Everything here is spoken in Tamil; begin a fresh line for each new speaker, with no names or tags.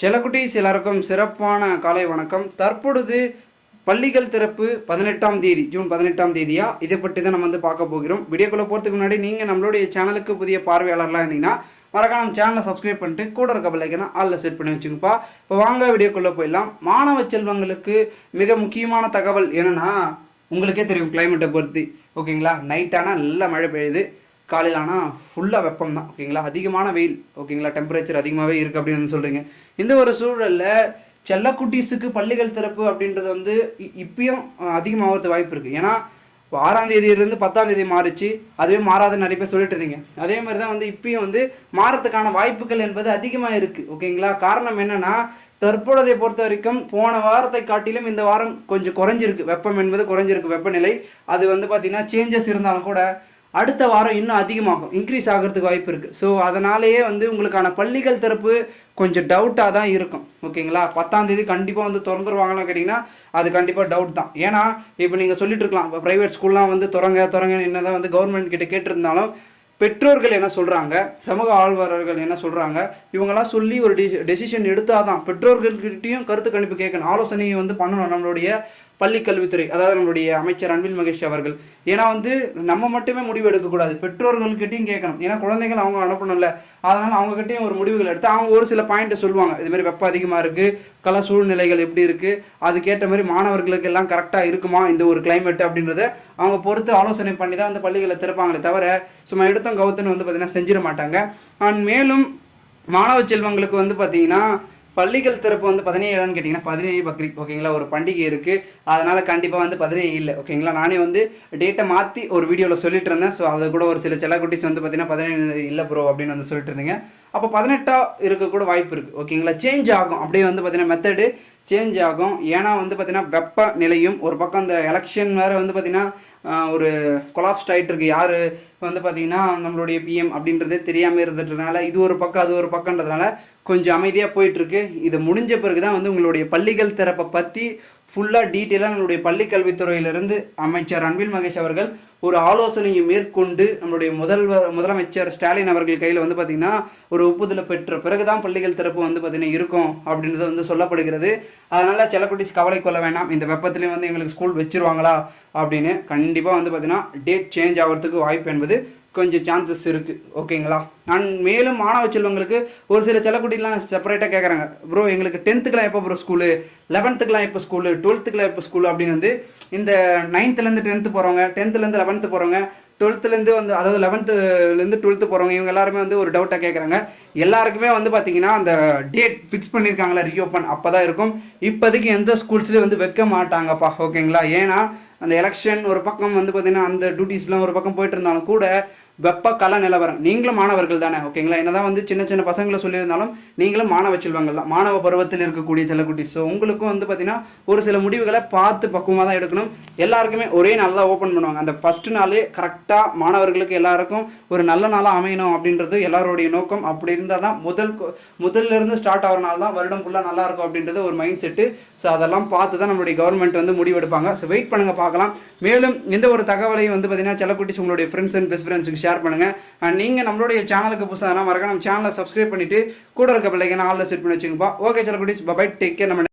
செல்லக்குட்டீஸ் எல்லாருக்கும் சிறப்பான காலை வணக்கம். தற்பொழுது பள்ளிகள் திறப்பு பதினெட்டாம் தேதி ஜூன் பதினெட்டாம் தேதியா? இதை பற்றி தான் நம்ம வந்து பார்க்க போகிறோம். வீடியோக்குள்ளே போகிறதுக்கு முன்னாடி நீங்கள் நம்மளுடைய சேனலுக்கு புதிய பார்வையாளர்லாம் இருந்தீங்கன்னா மறக்காம நம்ம சேனலை சப்ஸ்கிரைப் பண்ணிட்டு கூட இருக்க பிள்ளைக்கனா ஆளில் செட் பண்ணி வச்சுங்கப்பா. இப்போ வாங்க வீடியோக்குள்ளே போயிடலாம். மாணவ செல்வங்களுக்கு மிக முக்கியமான தகவல் என்னென்னா உங்களுக்கே தெரியும் கிளைமேட்டை பொறுத்து. ஓகேங்களா நைட்டானால் நல்ல மழை பெய்யுது. காலையில் ஆனால் ஃபுல்லாக வெப்பம் தான் ஓகேங்களா? அதிகமான வெயில் ஓகேங்களா? டெம்பரேச்சர் அதிகமாகவே இருக்குது அப்படின்னு வந்து சொல்கிறீங்க இந்த ஒரு சூழலில் செல்லக்குட்டீஸுக்கு பள்ளிகள் திறப்பு அப்படின்றது வந்து இ- இப்பயும் அதிகமாகிறது வாய்ப்பு இருக்குது ஏன்னா ஆறாந்தேதியிலேருந்து ஆறாம் தேதியிலிருந்து பத்தாம் தேதி மாறிச்சு. அதுவே மாறாத நிறைய பேர் சொல்லிட்டு இருந்தீங்க. அதே மாதிரி தான் வந்து இப்பயும் வந்து மாறத்துக்கான வாய்ப்புகள் என்பது அதிகமாக இருக்குது ஓகேங்களா? காரணம் என்னன்னா தற்பொழுதை பொறுத்த வரைக்கும் போன வாரத்தை காட்டிலும் இந்த வாரம் கொஞ்சம் குறைஞ்சிருக்கு. வெப்பம் என்பது குறைஞ்சிருக்கு. வெப்பநிலை அது வந்து பார்த்திங்கன்னா சேஞ்சஸ் இருந்தாலும் கூட அடுத்த வாரம் இன்னும் அதிகமாகும். இன்க்ரீஸ் ஆகிறதுக்கு வாய்ப்பு இருக்குது ஸோ அதனாலேயே வந்து உங்களுக்கான பள்ளிகள் திறப்பு கொஞ்சம் டவுட்டாக தான் இருக்கும். ஓகேங்களா பத்தாம் தேதி கண்டிப்பாக வந்து திறந்துருவாங்கன்னு கேட்டிங்கன்னா அது கண்டிப்பாக டவுட் தான். ஏன்னா இப்போ நீங்கள் சொல்லிட்டு இருக்கலாம் இப்போ ப்ரைவேட் ஸ்கூல்லாம் வந்து திறங்க திறங்க என்னதான் வந்து கவர்மெண்ட் கிட்ட கேட்டிருந்தாலும் பெற்றோர்கள் என்ன சொல்கிறாங்க சமூக ஆழ்வாரர்கள் என்ன சொல்கிறாங்க இவங்கெல்லாம் சொல்லி ஒரு டி டெசிஷன் எடுத்தால் தான் பெற்றோர்கள்கிட்டையும் கருத்து கணிப்பு கேட்கணும் ஆலோசனையை வந்து பண்ணணும் நம்மளுடைய பள்ளி கல்வித்துறை அதாவது நம்மளுடைய அமைச்சர் அன்பில் மகேஷ் அவர்கள். ஏன்னா வந்து நம்ம மட்டுமே முடிவு எடுக்கக்கூடாது. பெற்றோர்கள்கிட்டையும் கேட்கணும். ஏன்னா குழந்தைகள் அவங்க அனுப்பணும்ல. அதனால் அவங்ககிட்டையும் ஒரு முடிவுகள் எடுத்து அவங்க ஒரு சில பாயிண்ட்டை சொல்லுவாங்க. இதுமாதிரி வெப்பம் அதிகமாக இருக்குது கல சூழ்நிலைகள் எப்படி இருக்குது அதுக்கேற்ற மாதிரி மாணவர்களுக்கு எல்லாம் கரெக்டாக இருக்குமா இந்த ஒரு கிளைமேட் அப்படின்றத அவங்க பொறுத்து ஆலோசனை பண்ணி தான் வந்து பள்ளிகளை திறப்பாங்களே தவிர சும்மா எடுத்தோம் கவுத்துன்னு வந்து பார்த்தீங்கன்னா செஞ்சிட மாட்டாங்க. அண்ட் மேலும் மாணவ செல்வங்களுக்கு வந்து பார்த்தீங்கன்னா பள்ளிகள் திறப்பு வந்து பதினேழுன்னு கேட்டிங்கன்னா பதினேழு பக்ரீத் ஓகேங்களா? ஒரு பண்டிகை இருக்குது அதனால் கண்டிப்பாக வந்து பதினேழு இல்லை ஓகேங்களா? நானே வந்து டேட்டை மாற்றி ஒரு வீடியோவில் சொல்லிட்டு இருந்தேன். ஸோ அது கூட ஒரு சில செல்லக்குட்டிஸ் வந்து பார்த்தீங்கன்னா பதினேழு இல்லை ப்ரோ அப்படின்னு வந்து சொல்லிட்டு இருந்தீங்க. அப்போ பதினெட்டாக இருக்க கூட வாய்ப்பு இருக்குது ஓகேங்களா? சேஞ்ச் ஆகும். அப்படியே வந்து பார்த்தீங்கன்னா மெத்தடு சேஞ்ச் ஆகும். ஏன்னா வந்து பார்த்தீங்கன்னா வெப்ப நிலையும் ஒரு பக்கம் இந்த எலெக்ஷன் வேறு வந்து பார்த்தீங்கன்னா ஒரு கொலாப்ஸ்ட் ஆகிட்டு இருக்கு. யார் வந்து பார்த்தீங்கன்னா நம்மளுடைய பிஎம் அப்படின்றதே தெரியாமல் இருந்ததுனால இது ஒரு பக்கம் அது ஒரு பக்கன்றதுனால கொஞ்சம் அமைதியாக போயிட்டுருக்கு இது முடிஞ்ச பிறகு தான் வந்து உங்களுடைய பள்ளிகள் திறப்பை பற்றி ஃபுல்லாக டீட்டெயிலாக நம்மளுடைய பள்ளிக்கல்வித்துறையிலிருந்து அமைச்சர் அன்பில் மகேஷ் அவர்கள் ஒரு ஆலோசனையை மேற்கொண்டு நம்மளுடைய முதல்வர் முதலமைச்சர் ஸ்டாலின் அவர்கள் கையில் வந்து பார்த்திங்கன்னா ஒரு ஒப்புதலை பெற்ற பிறகு தான் பள்ளிகள் திறப்பு வந்து பார்த்திங்கன்னா இருக்கும் அப்படின்றது வந்து சொல்லப்படுகிறது. அதனால் செல்லக்குட்டிஸ் கவலை கொள்ள வேண்டாம் இந்த வெப்பத்துலேயும் வந்து எங்களுக்கு ஸ்கூல் வச்சிருவாங்களா அப்படின்னு கண்டிப்பாக வந்து பார்த்திங்கன்னா டேட் சேஞ்ச் ஆகிறதுக்கு வாய்ப்பு என்பது கொஞ்சம் சான்சஸ் இருக்குது ஓகேங்களா அண்ட் மேலும் மாணவ செல்வங்களுக்கு ஒரு சில செல்லக்குட்டிலாம் செப்பரேட்டாக கேட்குறாங்க ப்ரோ எங்களுக்கு டென்த்துக்கெலாம் எப்போ ப்ரோ ஸ்கூலு லெவன்த்துக்கெலாம் எப்போ ஸ்கூலு டுவெல்த்துக்கெலாம் எப்போ ஸ்கூலு அப்படின்னு வந்து இந்த நைன்த்துலேருந்து டென்த்து போகிறவங்க டென்த்துலேருந்து லெவன்த்து போகிறவங்க டுவெல்த்துலேருந்து வந்து அதாவது லெவன்த்துலேருந்து டுவெல்த்து போகிறவங்க இவங்க எல்லாருமே வந்து ஒரு டவுட்டாக கேட்குறாங்க எல்லாருக்குமே வந்து பார்த்தீங்கன்னா அந்த டேட் ஃபிக்ஸ் பண்ணியிருக்காங்களா ரீஓப்பன் அப்போ தான் இருக்கும். இப்போதைக்கு எந்த ஸ்கூல்ஸ்லேயும் வந்து வைக்க மாட்டாங்கப்பா. ஓகேங்களா ஏன்னா அந்த எலெக்ஷன் ஒரு பக்கம் வந்து பார்த்திங்கன்னா அந்த டியூட்டிஸ்லாம் ஒரு பக்கம் போயிட்டு இருந்தாலும் கூட வெப்ப கல நிலவரம். நீங்களும் மாணவர்கள் தானே ஓகேங்களா என்னதான் வந்து சின்ன சின்ன பசங்களை சொல்லியிருந்தாலும் நீங்களும் மாணவ செல்வங்கள் தான். மாணவ பருவத்தில் இருக்கக்கூடிய செல்லக்குட்டி ஸோ உங்களுக்கும் வந்து பார்த்தீங்கன்னா ஒரு சில முடிவுகளை பார்த்து பக்குவமாக தான் எடுக்கணும். எல்லாருக்குமே ஒரே நாள் தான் ஓப்பன் பண்ணுவாங்க. அந்த ஃபர்ஸ்ட் நாளே கரெக்டாக மாணவர்களுக்கு எல்லாருக்கும் ஒரு நல்ல நாளாக அமையணும் அப்படின்றது எல்லாருடைய நோக்கம். அப்படி இருந்தால் தான் முதல் கொ- முதல்ல இருந்து ஸ்டார்ட் ஆகிற நாள் தான் வருடம் ஃபுல்லாக நல்லா இருக்கும் அப்படின்றது ஒரு மைண்ட் செட்டு ஸோ அதெல்லாம் பார்த்து தான் நம்மளுடைய கவர்மெண்ட் வந்து முடிவெடுப்பாங்க. ஸோ வெயிட் பண்ணுங்க பார்க்கலாம். மேலும் எந்த ஒரு தகவலையும் வந்து பார்த்தீங்கன்னா செல்லக்குட்டிஸ் உங்களுடைய ஃப்ரெண்ட்ஸ் அண்ட் பெஸ்ட் ஃப்ரெண்ட்ஸுக்கு ஷேர் பண்ணுங்கள் அண்ட் நீங்கள் நம்மளுடைய சேனலுக்கு புதுசாக மறக்க நம்ம சேனலை சப்ஸ்கிரைப் பண்ணிவிட்டு கூட இருக்க பிள்ளைங்க ஆளில் செட் பண்ணி வச்சுங்கப்பா ஓகே சார் செல்லக்குட்டிஸ் பபாய் டேக் கேர் நம்ம